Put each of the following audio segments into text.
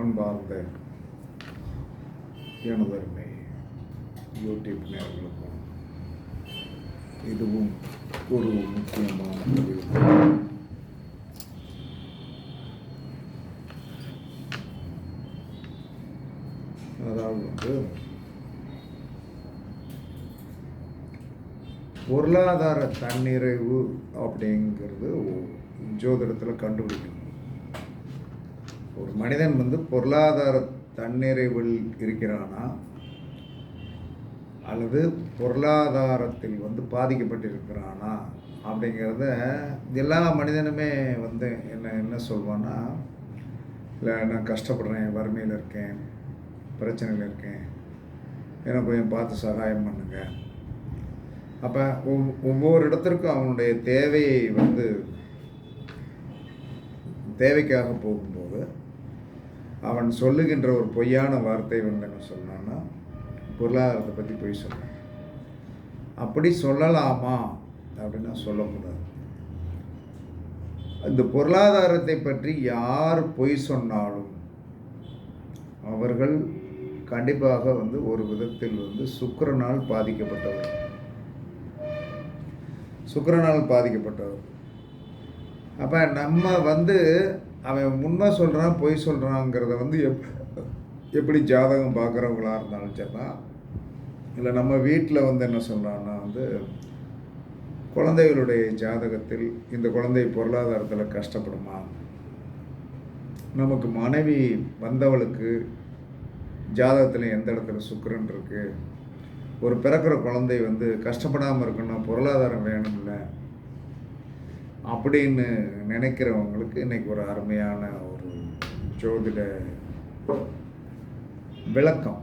அன்பார்ந்த எனதருமை யூடியூப் நேர்களுக்கும் இதுவும் ஒரு முக்கியமான பதிவு. அதாவது வந்து பொருளாதார தன்னிறைவு அப்படிங்கிறது ஜோதிடத்தில் கண்டுபிடிக்கணும். ஒரு மனிதன் வந்து பொருளாதார தன்னிறைவில் இருக்கிறானா? அல்லது பொருளாதாரத்தில் வந்து பாதிக்கப்பட்டிருக்கிறானா? அப்படிங்கிறத எல்லா மனிதனுமே வந்து என்ன என்ன சொல்வான்னா இல்லை நான் கஷ்டப்படுறேன் வறுமையில் இருக்கேன் பிரச்சனையில் இருக்கேன். எனக்கு கொஞ்சம் பார்த்து சகாயம் பண்ணுங்க. அப்போ ஒவ் ஒவ்வொரு இடத்திற்கும் அவனுடைய தேவையை வந்து தேவைக்காக போகும்போது அவன் சொல்லுகின்ற ஒரு பொய்யான வார்த்தை வந்து என்ன சொன்னான்னா பொருளாதாரத்தை பற்றி பொய் சொன்னான். அப்படி சொல்லலாமா? அப்படின்னா சொல்லக்கூடாது. இந்த பொருளாதாரத்தை பற்றி யார் பொய் சொன்னாலும் அவர்கள் கண்டிப்பாக வந்து ஒரு விதத்தில் வந்து சுக்கரனால் பாதிக்கப்பட்டவர். சுக்கரனால் பாதிக்கப்பட்டவர். அப்போ நம்ம வந்து அவன் உண்மை சொல்கிறான் பொய் சொல்கிறாங்கிறத வந்து எப் எப்படி ஜாதகம் பார்க்குறவங்களாக இருந்தாலும் சரிதான். இல்லை நம்ம வீட்டில் வந்து என்ன சொல்கிறான்னா வந்து குழந்தைகளுடைய ஜாதகத்தில் இந்த குழந்தை பொருளாதாரத்தில் கஷ்டப்படுமா? நமக்கு மனைவி வந்தவளுக்கு ஜாதகத்தில் எந்த இடத்துல சுக்கரன் இருக்குது ஒரு பிறக்கிற குழந்தை வந்து கஷ்டப்படாமல் இருக்குன்னா பொருளாதாரம் வேணும்ல. அப்படின்னு நினைக்கிறவங்களுக்கு இன்னைக்கு ஒரு அருமையான ஒரு ஜோதிட விளக்கம்.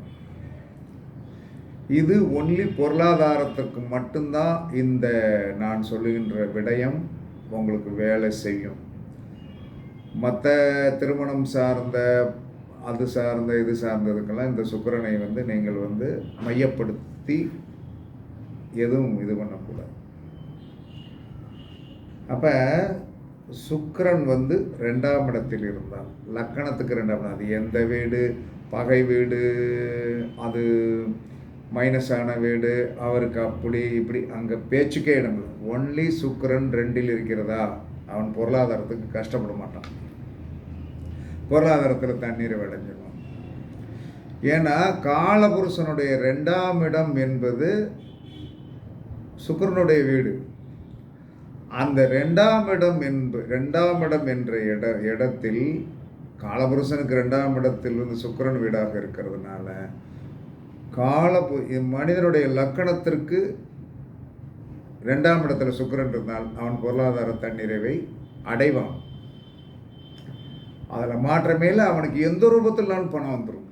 இது ஒன்லி பொருளாதாரத்துக்கு மட்டும்தான் இந்த நான் சொல்லுகின்ற விடயம் உங்களுக்கு வேலை செய்யும். மற்ற திருமணம் சார்ந்த அது சார்ந்த இது சார்ந்ததுக்கெல்லாம் இந்த சுக்கரனை வந்து நீங்கள் வந்து மையப்படுத்தி எதுவும் இது பண்ணக்கூடாது. அப்போ சுக்கரன் வந்து ரெண்டாம் இடத்தில் இருந்தால் லக்கணத்துக்கு ரெண்டாம் இடம். அது எந்த வீடு? பகை வீடு. அது மைனஸான வீடு. அவருக்கு அப்படி இப்படி அங்கே பேச்சுக்கே இடம் ஒன்லி சுக்கரன் ரெண்டில் இருக்கிறதா? அவன் பொருளாதாரத்துக்கு கஷ்டப்பட மாட்டான். பொருளாதாரத்தில் தண்ணீரை விளைஞ்சிடும் ஏன்னா காலபுருஷனுடைய ரெண்டாம் இடம் என்பது சுக்கரனுடைய வீடு. அந்த ரெண்டாம் இடம் என்ப ரெண்டாம் இடம் என்ற இட இடத்தில் காலபுருஷனுக்கு ரெண்டாம் இடத்தில் வந்து சுக்கரன் வீடாக இருக்கிறதுனால கால மனிதனுடைய லக்கணத்திற்கு ரெண்டாம் இடத்துல சுக்கரன் இருந்தால் அவன் பொருளாதார தன்னிறைவை அடைவான். அதில் மாற்றமே இல்லை அவனுக்கு எந்த ரூபத்திலாலும் பணம் வந்துடும்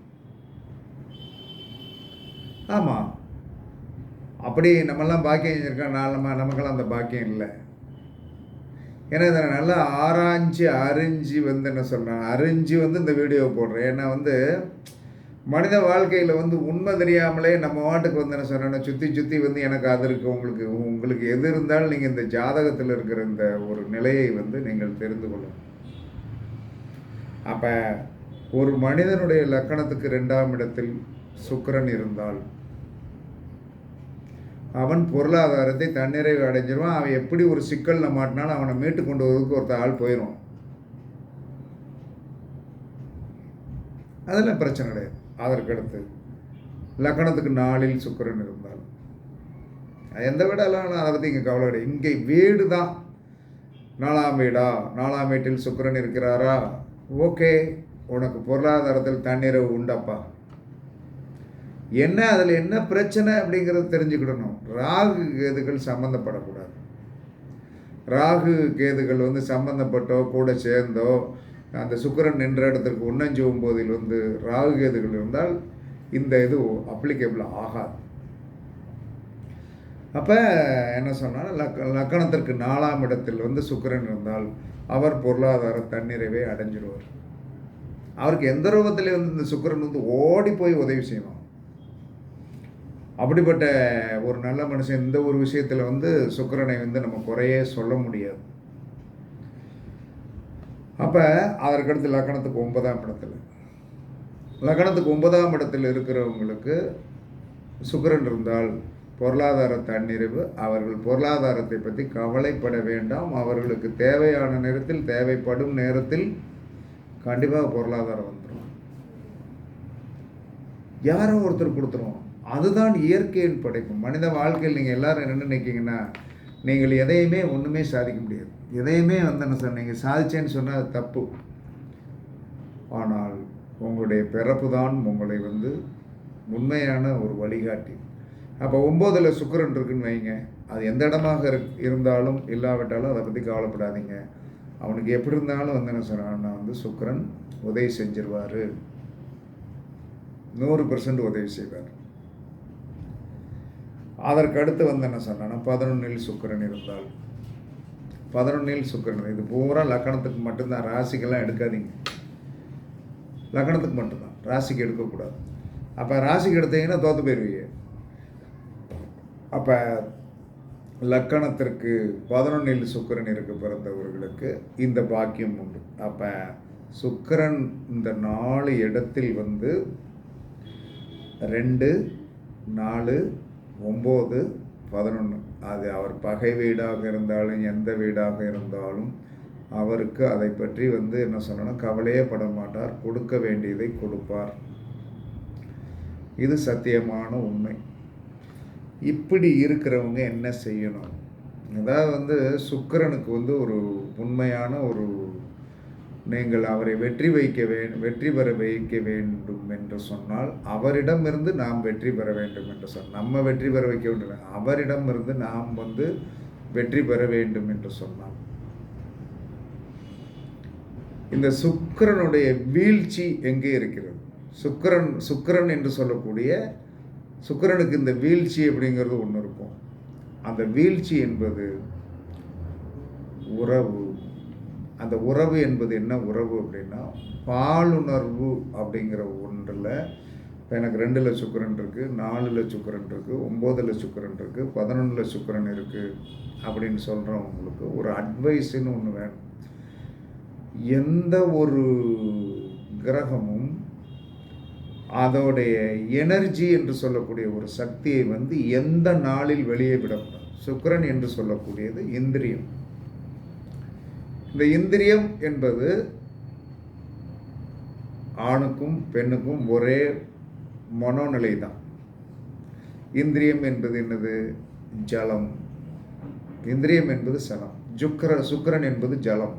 ஆமாம் அப்படி நம்மெல்லாம் பாக்கியம் செஞ்சுருக்கோம் நான் நம்ம நமக்கெல்லாம் அந்த பாக்கியம் இல்லை. ஏன்னா இதை நான் நல்லா ஆராய்ஞ்சு அறிஞ்சு வந்து என்ன சொல்கிறேன் அறிஞ்சு வந்து இந்த வீடியோ போடுறேன். ஏன்னா வந்து மனித வாழ்க்கையில் வந்து உண்மை தெரியாமலே நம்ம வாட்டுக்கு வந்து என்ன சொன்னேன்னா சுற்றி சுற்றி வந்து எனக்கு அது இருக்குது உங்களுக்கு உங்களுக்கு எது இருந்தாலும் நீங்கள் இந்த ஜாதகத்தில் இருக்கிற இந்த ஒரு நிலையை வந்து நீங்கள் தெரிந்து கொள்ளும் அப்போ ஒரு மனிதனுடைய லக்கணத்துக்கு ரெண்டாம் இடத்தில் சுக்கரன் இருந்தால் அவன் பொருளாதாரத்தை தன்னிறைவு அடைஞ்சிருவான். அவன் எப்படி ஒரு சிக்கலில் மாட்டினாலும் அவனை மீட்டு கொண்டு வரதுக்கு ஒருத்த ஆள் போயிடும் அதெல்லாம் பிரச்சனை கிடையாது. அதற்கடுத்து லக்கணத்துக்கு நாளில் சுக்கிரன் இருந்தால் எந்த வீடெல்லாம் அதை பற்றி இங்கே கவலை கிடையாது இங்கே வீடு தான். நாலாம் வீடா? நாலாம் வீட்டில் சுக்கிரன் இருக்கிறாரா? ஓகே. உனக்கு பொருளாதாரத்தில் தன்னிறைவு உண்டப்பா. என்ன அதில் என்ன பிரச்சனை அப்படிங்கிறத தெரிஞ்சுக்கிடணும். ராகு கேதுகள் சம்மந்தப்படக்கூடாது ராகு கேதுகள் வந்து சம்மந்தப்பட்டோ கூட சேர்ந்தோ அந்த சுக்கரன் நின்ற இடத்திற்கு உன்னஞ்சு ஒம்போதில் வந்து ராகு கேதுகள் இருந்தால் இந்த இது அப்ளிகேபிள் ஆகாது. அப்போ என்ன சொன்னால் லக் லக்கணத்திற்கு நாலாம் இடத்தில் வந்து சுக்கரன் இருந்தால் அவர் பொருளாதார தன்னிறைவை அடைஞ்சிடுவார் அவருக்கு எந்த ரூபத்திலே வந்து இந்த சுக்கிரன் வந்து ஓடி போய் உதவி செய்யணும் அப்படிப்பட்ட ஒரு நல்ல மனுஷன் இந்த ஒரு விஷயத்தில் வந்து சுக்கரனை வந்து நம்ம குறையே சொல்ல முடியாது. அப்போ அதற்கடுத்து லக்கணத்துக்கு ஒன்பதாம் இடத்துல. லக்கணத்துக்கு ஒன்பதாம் இடத்தில் இருக்கிறவங்களுக்கு சுக்கிரன் இருந்தால் பொருளாதார தன்னிறைவு அவர்கள் பொருளாதாரத்தை பற்றி கவலைப்பட வேண்டாம். அவர்களுக்கு தேவையான நேரத்தில் தேவைப்படும் நேரத்தில் கண்டிப்பாக பொருளாதாரம் வந்துடும் யாரோ ஒருத்தர் கொடுத்துருவோம் அதுதான் இயற்கையின் படைப்பு. மனித வாழ்க்கையில் நீங்கள் எல்லாரும் என்ன நினைக்கிங்கன்னா நீங்கள் எதையுமே ஒன்றுமே சாதிக்க முடியாது. எதையுமே வந்து என்ன சார் நீங்கள் சாதிச்சேன்னு சொன்னால் அது தப்பு. ஆனால் உங்களுடைய பிறப்பு தான் உங்களை வந்து உண்மையான ஒரு வழிகாட்டி. அப்போ ஒம்போதில் சுக்கரன் இருக்குன்னு வைங்க. அது எந்த இடமாக இருக் இருந்தாலும் இல்லாவிட்டாலும் அதை பற்றி கவலைப்படாதீங்க. அவனுக்கு எப்படி இருந்தாலும் வந்து என்ன சொன்னான்னா வந்து சுக்கரன் உதவி செஞ்சிருவார். நூறு பர்சன்ட் உதவி செய்வார். அதற்கு அடுத்து வந்து என்ன சொன்னான்னா பதினொன்னில் சுக்கரன் இருந்தால். பதினொன்னில் சுக்கரன். இது பூரா லக்கணத்துக்கு மட்டும்தான். ராசிக்கெல்லாம் எடுக்காதீங்க. லக்கணத்துக்கு மட்டும்தான். ராசிக்கு எடுக்கக்கூடாது. அப்போ ராசிக்கு எடுத்தீங்கன்னா தோற்று போயிடுவீங்க அப்போ லக்கணத்திற்கு பதினொன்னில் சுக்கரன் இருக்க பிறந்தவர்களுக்கு இந்த பாக்கியம் உண்டு. அப்போ சுக்கிரன் இந்த நாலு இடத்தில் வந்து ரெண்டு நாலு ஒம்பது பதினொன்று. அது அவர் பகை வீடாக இருந்தாலும் எந்த வீடாக இருந்தாலும் அவருக்கு அதை பற்றி வந்து என்ன சொல்லணும்? கவலையே பட மாட்டார். கொடுக்க வேண்டியதை கொடுப்பார். இது சத்தியமான உண்மை. இப்படி இருக்கிறவங்க என்ன செய்யணும்? அதாவது வந்து சுக்கிரனுக்கு வந்து ஒரு உண்மையான ஒரு நீங்கள் அவரை வெற்றி வைக்க வே வெற்றி பெற வைக்க வேண்டும். என்று சொன்னால் அவரிடமிருந்து நாம் வெற்றி பெற வேண்டும் என்று சொன்னால் நம்ம வெற்றி பெற வைக்க வேண்டும் அவரிடமிருந்து நாம் வந்து வெற்றி பெற வேண்டும் என்று சொன்னால். இந்த சுக்கிரனுடைய வீழ்ச்சி எங்கே இருக்கிறது? சுக்கிரன் சுக்கிரன் என்று சொல்லக்கூடிய சுக்கிரனுக்கு இந்த வீழ்ச்சி அப்படிங்கிறது ஒன்று இருக்கும். அந்த வீழ்ச்சி என்பது உறவு. அந்த உறவு என்பது என்ன உறவு அப்படின்னா பாலுணர்வு அப்படிங்கிற ஒன்றில் இப்போ எனக்கு ரெண்டில் சுக்கரன் இருக்குது நாலில் சுக்கரன் இருக்குது ஒம்போதில் சுக்கரன் இருக்குது பதினொன்றில் சுக்கரன் இருக்குது அப்படின்னு சொல்கிறவங்களுக்கு ஒரு அட்வைஸுன்னு ஒன்று வேணும். எந்த ஒரு கிரகமும் அதோடைய எனர்ஜி என்று சொல்லக்கூடிய ஒரு சக்தியை வந்து எந்த நாளில் வெளியே விடக்கூடாது. சுக்கிரன் என்று சொல்லக்கூடியது இந்திரியம். இந்த இந்திரியம் என்பது ஆணுக்கும் பெண்ணுக்கும் ஒரே மனோநிலை தான் இந்திரியம் என்பது என்னது? ஜலம். இந்திரியம் என்பது சலம். சுக்கர சுக்கிரன் என்பது ஜலம்.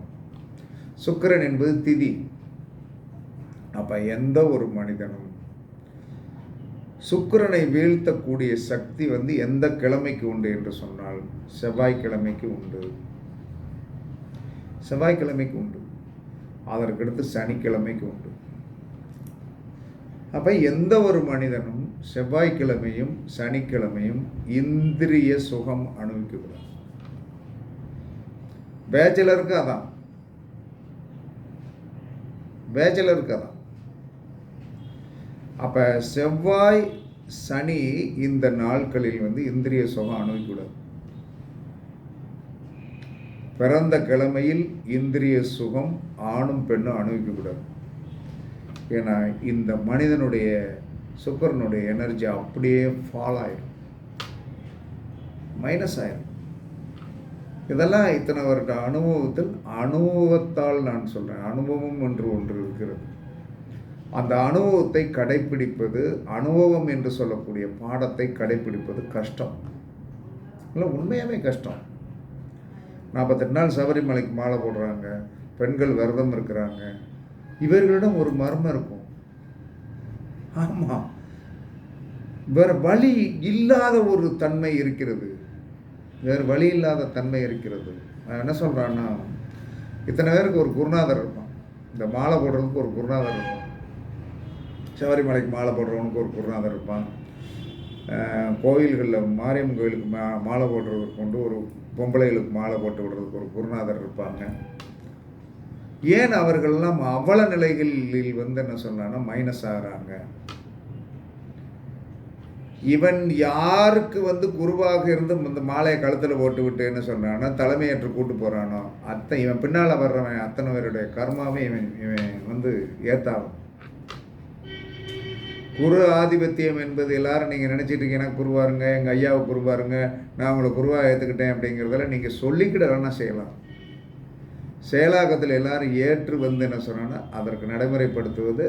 சுக்கிரன் என்பது திதி. அப்போ எந்த ஒரு மனிதனும் சுக்கிரனை வீழ்த்தக்கூடிய சக்தி வந்து எந்த கிழமைக்கு உண்டு என்று சொன்னால் செவ்வாய்க்கிழமைக்கு உண்டு. செவ்வாய்க்கிழமைக்கு உண்டு. அதற்கடுத்து சனிக்கிழமைக்கு உண்டு. அப்போ எந்த ஒரு மனிதனும் செவ்வாய்க்கிழமையும் சனிக்கிழமையும் இந்திரிய சுகம் அனுபவிக்கக்கூடாது. பேச்சலருக்கு அதான். பேச்சலருக்கு அதான். அப்போ செவ்வாய் சனி இந்த நாட்களில் வந்து இந்திரிய சுகம் அனுபவிக்கூடாது பிறந்த கிழமையில் இந்திரிய சுகம் ஆணும் பெண்ணும் அனுபவிக்கக்கூடாது. ஏன்னா இந்த மனிதனுடைய சுக்கரனுடைய எனர்ஜி அப்படியே ஃபால் ஆயிடும் மைனஸ் ஆயிடும் இதெல்லாம் இத்தனை வருட அனுபவத்தில் அனுபவத்தால் நான் சொல்கிறேன் அனுபவம் என்று ஒன்று இருக்கிறது. அந்த அனுபவத்தை கடைப்பிடிப்பது அனுபவம் என்று சொல்லக்கூடிய பாடத்தை கடைப்பிடிப்பது கஷ்டம். இல்லை உண்மையாகவே கஷ்டம். நாற்பத்தெட்டு நாள் சபரிமலைக்கு மாலை போடுறாங்க. பெண்கள் விரதம் இருக்கிறாங்க. இவர்களிடம் ஒரு மர்மம் இருக்கும். ஆமாம் வேற வழி இல்லாத ஒரு தன்மை இருக்கிறது. வேறு வழி இல்லாத தன்மை இருக்கிறது. அவன் என்ன சொல்கிறான்னா இத்தனை பேருக்கு ஒரு குருநாதர் இருப்பான் இந்த மாலை போடுறதுக்கு ஒரு குருநாதர் இருப்பான் சபரிமலைக்கு மாலை போடுறவனுக்கு ஒரு குருநாதர் இருப்பான். அஹ் கோயில்களில் மாரியம்மன் கோயிலுக்கு மா மாலை போடுறதுக்கு கொண்டு ஒரு பொம்பளைகளுக்கு மாலை போட்டு விடுறதுக்கு ஒரு குருநாதர் இருப்பாங்க. ஏன் அவர்கள்லாம் அவல நிலைகளில் வந்து என்ன சொன்னான்னா மைனஸ் ஆகிறாங்க? இவன் யாருக்கு வந்து குருவாக இருந்து இந்த மாலையை கழுத்தில் போட்டு விட்டுன்னு என்ன தலைமையேற்று கூட்டு போகிறானோ அத்தை இவன் பின்னால் வர்றவன் அத்தனை பேருடைய கர்மாவே இவன் இவன் வந்து ஏத்தாகும் குரு ஆதிபத்தியம் என்பது எல்லாரும் நீங்கள் நினச்சிட்டு இருக்கீங்கன்னா குருவாருங்க எங்கள் ஐயாவை குருவாருங்க நான் உங்களை குருவாக ஏற்றுக்கிட்டேன் அப்படிங்கிறதெல்லாம் நீங்கள் சொல்லிக்கிட வேணால் செய்யலாம். செயலாக்கத்தில் எல்லாரும் ஏற்று வந்து என்ன சொன்னோன்னா அதற்கு நடைமுறைப்படுத்துவது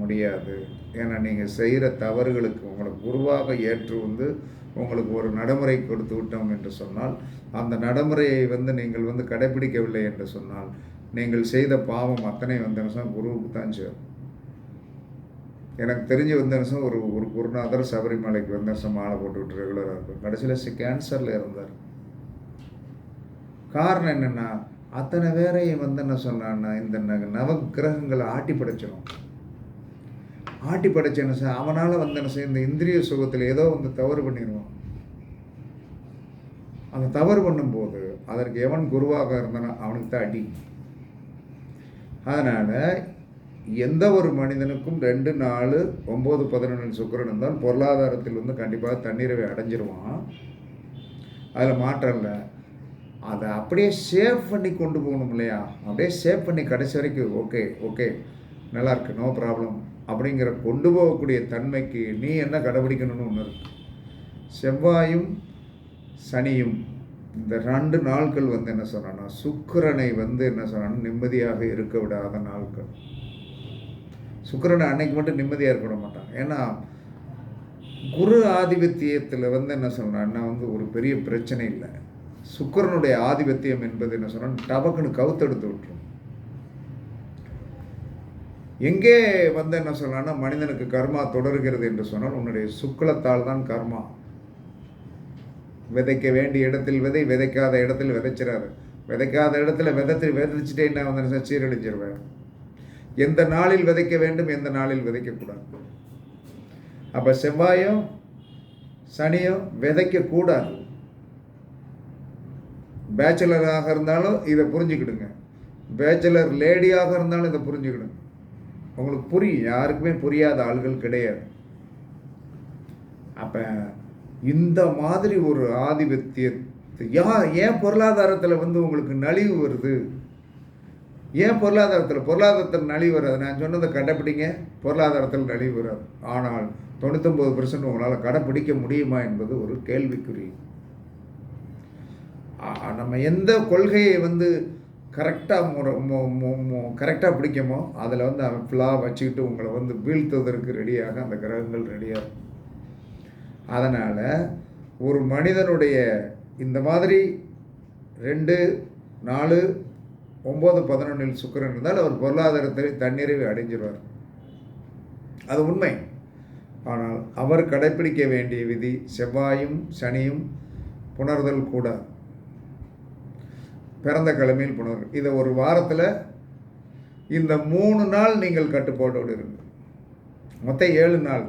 முடியாது. ஏன்னா நீங்கள் செய்கிற தவறுகளுக்கு உங்களுக்கு குருவாக ஏற்று வந்து உங்களுக்கு ஒரு நடைமுறை கொடுத்து விட்டோம் என்று சொன்னால் அந்த நடைமுறையை வந்து நீங்கள் வந்து கடைபிடிக்கவில்லை என்று சொன்னால் நீங்கள் செய்த பாவம் அத்தனை வந்த நிமிஷம் குருவுக்கு தான் சேரும். எனக்கு தெரிஞ்சு வந்த நிமிஷம் ஒரு ஒரு குருநாதர் சபரிமலைக்கு வந்த நிமிஷம் மாலை போட்டுக்கிட்டு ரெகுலராக இருக்கும். கடைசியில் கேன்சரில் இருந்தார் காரணம் என்னென்னா அத்தனை பேரையும் வந்து என்ன சொன்னான்னா இந்த நவ நவக்கிரகங்களை ஆட்டி படைச்சிடும் ஆட்டி படைச்சேன்னு சார் அவனால் வந்து என்ன செய்ய இந்த இந்திரிய சுகத்தில் ஏதோ வந்து தவறு பண்ணிடுவான் அந்த தவறு பண்ணும்போது அதற்கு எவன் குருவாக இருந்தானோ அவனுக்கு தான் அடி. அதனால் எந்த ஒரு மனிதனுக்கும் ரெண்டு நாலு ஒம்பது பதினொன்று சுக்கரன் இருந்தால் பொருளாதாரத்தில் வந்து கண்டிப்பாக தண்ணீரை அடைஞ்சிருவான். அதில் மாற்றம் இல்லை. அதை அப்படியே சேவ் பண்ணி கொண்டு போகணும் இல்லையா? அப்படியே சேவ் பண்ணி கடைசி வரைக்கும் ஓகே ஓகே நல்லா நோ ப்ராப்ளம் அப்படிங்கிற கொண்டு போகக்கூடிய தன்மைக்கு நீ என்ன கடைபிடிக்கணும்னு ஒன்று இருக்கு. செவ்வாயும் சனியும் இந்த ரெண்டு நாட்கள் வந்து என்ன சொன்னான்னா சுக்கிரனை வந்து என்ன சொன்னான்னா நிம்மதியாக இருக்க விடாத நாட்கள். சுக்கரனை அன்னைக்கு மட்டும் நிம்மதியாக இருக்க விட மாட்டான். ஏன்னா குரு ஆதிபத்தியத்தில் வந்து என்ன சொன்னான்னா வந்து ஒரு பெரிய பிரச்சனை இல்லை. சுக்கரனுடைய ஆதிபத்தியம் என்பது என்ன சொன்னால் டபக்குன்னு கவுத்தெடுத்து விட்டுரும். எங்கே வந்து என்ன சொல்லலாம்னா மனிதனுக்கு கர்மா தொடர்கிறது என்று சொன்னால் உன்னுடைய சுக்லத்தால் தான் கர்மா. விதைக்க வேண்டிய இடத்தில் விதை விதைக்காத இடத்தில் விதைச்சிடாரு விதைக்காத இடத்துல விதைத்து விதைச்சிட்டே என்ன வந்து சீரழிஞ்சிருவேன் எந்த நாளில் விதைக்க வேண்டும் எந்த நாளில் விதைக்கக்கூடாது. அப்போ செவ்வாயோ சனியோ விதைக்கக்கூடாது. பேச்சுலராக இருந்தாலும் இதை புரிஞ்சுக்கிடுங்க. பேச்சுலர் லேடியாக இருந்தாலும் இதை புரிஞ்சுக்கிடுங்க. உங்களுக்கு புரியும் யாருக்குமே புரியாத ஆள்கள் கிடையாது. அப்போ இந்த மாதிரி ஒரு ஆதிபத்தியத்தை யா ஏன் பொருளாதாரத்தில் வந்து உங்களுக்கு நலிவு வருது? ஏன் பொருளாதாரத்தில் பொருளாதாரத்தில் நலிவு வராது? நான் சொன்னதை கடைப்பிடிங்க. பொருளாதாரத்தில் நலிவு வராது. ஆனால் தொண்ணூத்தொம்பது பர்சன்ட் உங்களால் கடைப்பிடிக்க முடியுமா என்பது ஒரு கேள்விக்குறி. நம்ம எந்த கொள்கையை வந்து கரெக்டாக கரெக்டாக பிடிக்குமோ அதில் வந்து அவன் ஃபுல்லாக வச்சுக்கிட்டு உங்களை வந்து வீழ்த்துவதற்கு ரெடியாக அந்த கிரகங்கள் ரெடியாக அதனால் ஒரு மனிதனுடைய இந்த மாதிரி ரெண்டு நாலு ஒம்பது பதினொன்றில் சுக்கிரன் இருந்தால் அவர் பொருளாதாரத்தில் தன்னிறைவு அடைஞ்சிருவார். அது உண்மை. ஆனால் அவர் கடைப்பிடிக்க வேண்டிய விதி செவ்வாயும் சனியும் புணர்தல் கூடாது. பிறந்த கிழமையில் புணர் இதை ஒரு வாரத்தில் இந்த மூணு நாள் நீங்கள் கட்டுப்பாட்டோடு இருங்க மொத்தம் ஏழு நாள்.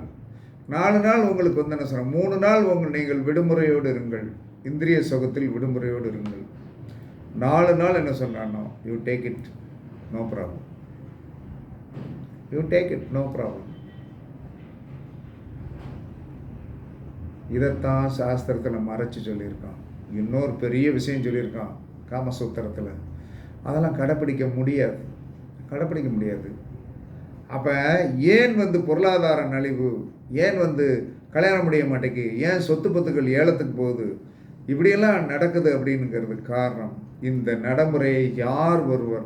நாலு நாள் உங்களுக்கு வந்து என்ன சொல்கிறேன் மூணு நாள் உங்கள் நீங்கள் விடுமுறையோடு இருங்கள். இந்திரிய சுகத்தில் விடுமுறையோடு இருங்கள். நாலு நாள் என்ன சொன்னானோ you take it no problem you take it no problem இதைத்தான் சாஸ்திரத்தில் மறைச்சு சொல்லியிருக்கான். இன்னொரு பெரிய விஷயம் சொல்லியிருக்கான். காமசூத்திரத்தில். அதெல்லாம் கடைப்பிடிக்க முடியாது. கடைப்பிடிக்க முடியாது. அப்போ ஏன் வந்து பொருளாதார நலிவு? ஏன் வந்து கல்யாணம் முடிய மாட்டேங்குது? ஏன் சொத்து பத்துக்கள் ஏலத்துக்கு போகுது? இப்படியெல்லாம் நடக்குது அப்படிங்கிறதுக்கு காரணம். இந்த நடைமுறையை யார் ஒருவர்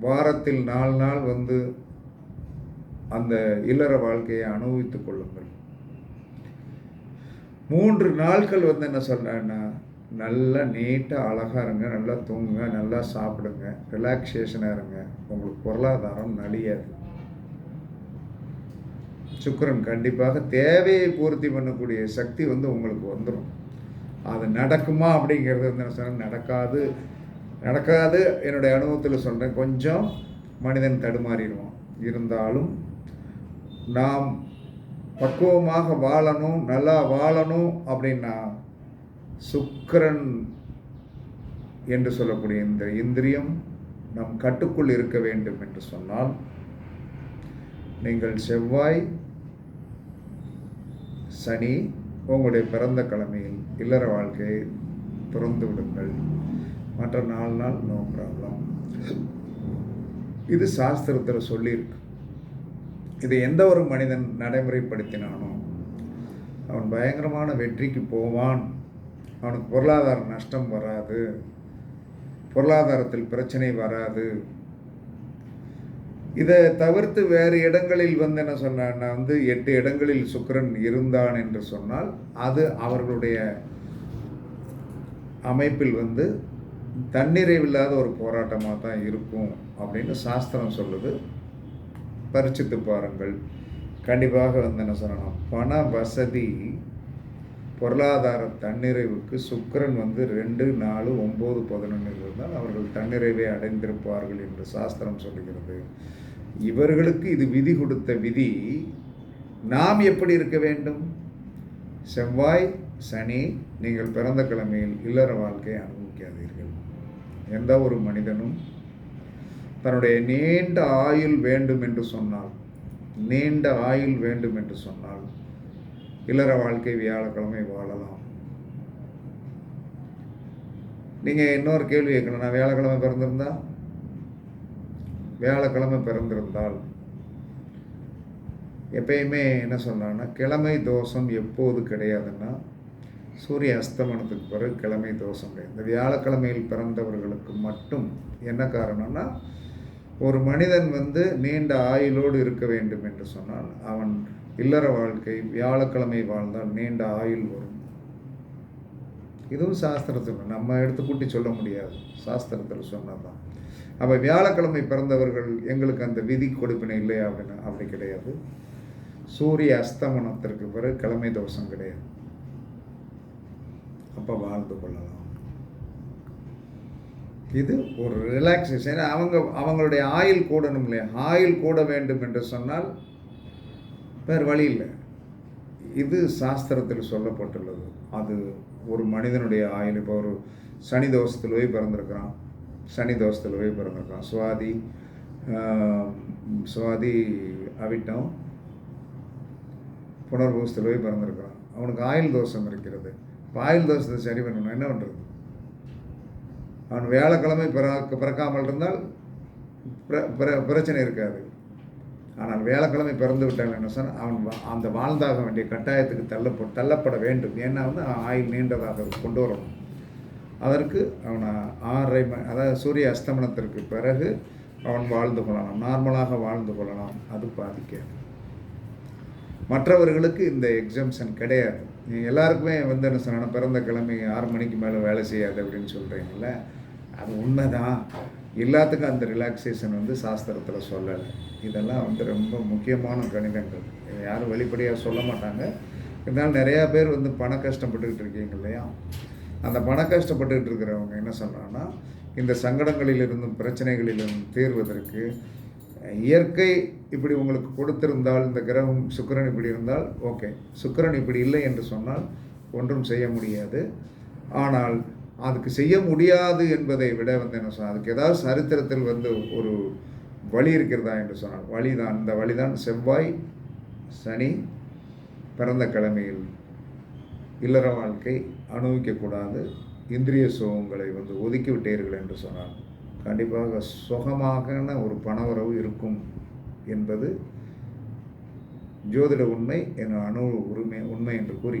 வாரத்தில் நாலு நாள் வந்து அந்த இல்லற வாழ்க்கையை அனுபவித்துக் கொள்ளுங்கள். மூன்று நாட்கள் வந்து என்ன சொல்கிறேன்னா நல்லா நீட்டாக அழகாக இருங்க. நல்லா தூங்குங்க. நல்லா சாப்பிடுங்க. ரிலாக்ஸேஷனாக இருங்க. உங்களுக்கு பொருளாதாரம் நலியாது. சுக்கரன் கண்டிப்பாக தேவையை பூர்த்தி பண்ணக்கூடிய சக்தி வந்து உங்களுக்கு வந்துடும் அது நடக்குமா அப்படிங்கிறது வந்து என்ன நடக்காது. நடக்காது. என்னுடைய அனுபவத்தில் சொல்கிறேன் கொஞ்சம் மனிதன் தடுமாறிடுவான். இருந்தாலும் நாம் பக்குவமாக வாழணும் நல்லா வாழணும் அப்படின்னா சுக்கிரன் என்று சொல்லக்கூடிய இந்த இந்திரியம் நம் கட்டுக்குள் இருக்க வேண்டும் என்று சொன்னால் நீங்கள் செவ்வாய் சனி உங்களுடைய பிறந்த கிழமையில் இல்லற வாழ்க்கையை துறந்து விடுங்கள். மற்ற நாலு நாள் நோ ப்ராப்ளம். இது சாஸ்திரத்தில் சொல்லியிருக்கு. இதை எந்த ஒரு மனிதன் நடைமுறைப்படுத்தினானோ அவன் பயங்கரமான வெற்றிக்கு போவான். அவனுக்கு பொருளாதார நஷ்டம் வராது. பொருளாதாரத்தில் பிரச்சனை வராது. இதை தவிர்த்து வேறு இடங்களில் வந்து என்ன சொன்னான்னா வந்து எட்டு இடங்களில் சுக்கரன் இருந்தான் என்று சொன்னால் அது அவர்களுடைய அமைப்பில் வந்து தன்னிறைவில்லாத ஒரு போராட்டமாக தான் இருக்கும் அப்படின்னு சாஸ்திரம் சொல்லுது. பரிச்சித்து பாருங்கள். கண்டிப்பாக வந்து என்ன சொல்லணும்? பண வசதி பொருளாதார தன்னிறைவுக்கு சுக்கரன் வந்து ரெண்டு நாலு ஒம்பது பதினொன்று இருந்தால் அவர்கள் தன்னிறைவை அடைந்திருப்பார்கள் என்று சாஸ்திரம் சொல்லுகிறது. இவர்களுக்கு இது விதி கொடுத்த விதி. நாம் எப்படி இருக்க வேண்டும்? செவ்வாய் சனி நீங்கள் பிறந்த கிழமையில் இல்லற வாழ்க்கையை அனுபவிக்காதீர்கள். எந்த ஒரு மனிதனும் தன்னுடைய நீண்ட ஆயுள் வேண்டும் என்று சொன்னால் நீண்ட ஆயுள் வேண்டும் என்று சொன்னால் இல்லற வாழ்க்கை வியாழக்கிழமை வாழலாம். நீங்கள் இன்னொரு கேள்வி கேட்கணும். நான் வியாழக்கிழமை பிறந்திருந்தா? வியாழக்கிழமை பிறந்திருந்தால் எப்பயுமே என்ன சொன்னான்னா கிழமை தோஷம் எப்போது கிடையாதுன்னா சூரிய அஸ்தமனத்துக்கு பிறகு கிழமை தோஷம் கிடையாது. இந்த வியாழக்கிழமையில் பிறந்தவர்களுக்கு மட்டும் என்ன காரணம்னா ஒரு மனிதன் வந்து நீண்ட ஆயுளோடு இருக்க வேண்டும் என்று சொன்னால் அவன் இல்லற வாழ்க்கை வியாழக்கிழமை வாழ்ந்தால் நீண்ட ஆயுள் வரும். இதுவும் சாஸ்திரத்தில் நம்ம எடுத்து கூட்டி சொல்ல முடியாது. சாஸ்திரத்தில் சொன்னதுதான். அப்போ வியாழக்கிழமை பிறந்தவர்கள் எங்களுக்கு அந்த விதி கொடுப்பினை இல்லையா அப்படின்னு அப்படி கிடையாது. சூரிய அஸ்தமனத்திற்கு பிறகு கிழமை தோஷம் கிடையாது. அப்போ வாழ்ந்து கொள்ளலாம். இது ஒரு ரிலாக்ஸேஷன் அவங்க அவங்களுடைய ஆயில் கூடணும் இல்லையா? ஆயில் கூட வேண்டும் என்று சொன்னால் வேறு வழி இல்லை. இது சாஸ்திரத்தில் சொல்லப்பட்டுள்ளது. அது ஒரு மனிதனுடைய ஆயுள் இப்போ ஒரு சனி தோஷத்தில் போய் பிறந்திருக்கிறான். சனி தோஷத்தில் போய் பிறந்திருக்கான் சுவாதி சுவாதி அவிட்டம் புனர்பூசத்தில் போய் பிறந்திருக்கிறான். அவனுக்கு ஆயுள் தோஷம் இருக்கிறது. இப்போ ஆயுள் தோஷத்தை சரி பண்ணணும். என்ன பண்ணுறது அவன் வியாழக்கிழமை பிறக்க பிறக்காமல் இருந்தால் பிர- பிர- பிரச்சனை இருக்காது. ஆனால் வியாழக்கிழமை பிறந்து விட்டான் என்ன சொன்னால் அவன் வா- அந்த வாழ்ந்தாக வேண்டிய கட்டாயத்துக்கு தள்ளப்பட தள்ளப்பட வேண்டும். ஏன்னா வந்து அவன் ஆயுள் நீண்டதாக கொண்டு வரணும். அதற்கு அவனை ஆறரை ம அதாவது சூரிய அஸ்தமனத்திற்கு பிறகு அவன் வாழ்ந்து கொள்ளலாம். நார்மலாக வாழ்ந்து கொள்ளலாம். அது பாதிக்காது. மற்றவர்களுக்கு இந்த எக்ஸம்ஷன் கிடையாது. எல்லாருக்குமே வந்து என்ன சொன்னால் பிறந்த கிழமை ஆறு மணிக்கு மேலே வேலை செய்யாது அப்படின்னு சொல்கிறீங்கல்ல அது உண்மைதான். எல்லாத்துக்கும் அந்த ரிலாக்ஸேஷன் வந்து சாஸ்திரத்தில் சொல்லலை. இதெல்லாம் வந்து ரொம்ப முக்கியமான கணிதங்கள். இதை யாரும் வெளிப்படையாக சொல்ல மாட்டாங்க. இருந்தாலும் நிறையா பேர் வந்து பண கஷ்டப்பட்டுக்கிட்டு இருக்கீங்க இல்லையா? அந்த பண கஷ்டப்பட்டுக்கிட்டு இருக்கிறவங்க என்ன சொல்கிறாங்கன்னா இந்த சங்கடங்களிலிருந்தும் பிரச்சனைகளிலிருந்தும் தீர்வதற்கு இயற்கை இப்படி உங்களுக்கு கொடுத்திருந்தால் இந்த கிரகம் சுக்கிரன் இப்படி இருந்தால் ஓகே சுக்கிரன் இப்படி இல்லை என்று சொன்னால் ஒன்றும் செய்ய முடியாது. ஆனால் அதுக்கு செய்ய முடியாது என்பதை விட வந்து என்ன சொன்னால் அதுக்கு ஏதாவது சரித்திரத்தில் வந்து ஒரு வழி இருக்கிறதா என்று சொன்னால் வழிதான். இந்த வழிதான் செவ்வாய் சனி பிறந்த கிழமையில் இல்லற வாழ்க்கை அனுபவிக்கக்கூடாது. இந்திரிய சுகங்களை வந்து ஒதுக்கிவிட்டீர்கள் என்று சொன்னார் கண்டிப்பாக சுகமான ஒரு பணவரவு இருக்கும் என்பது ஜோதிட உண்மை என அணு உரிமை உண்மை என்று கூறி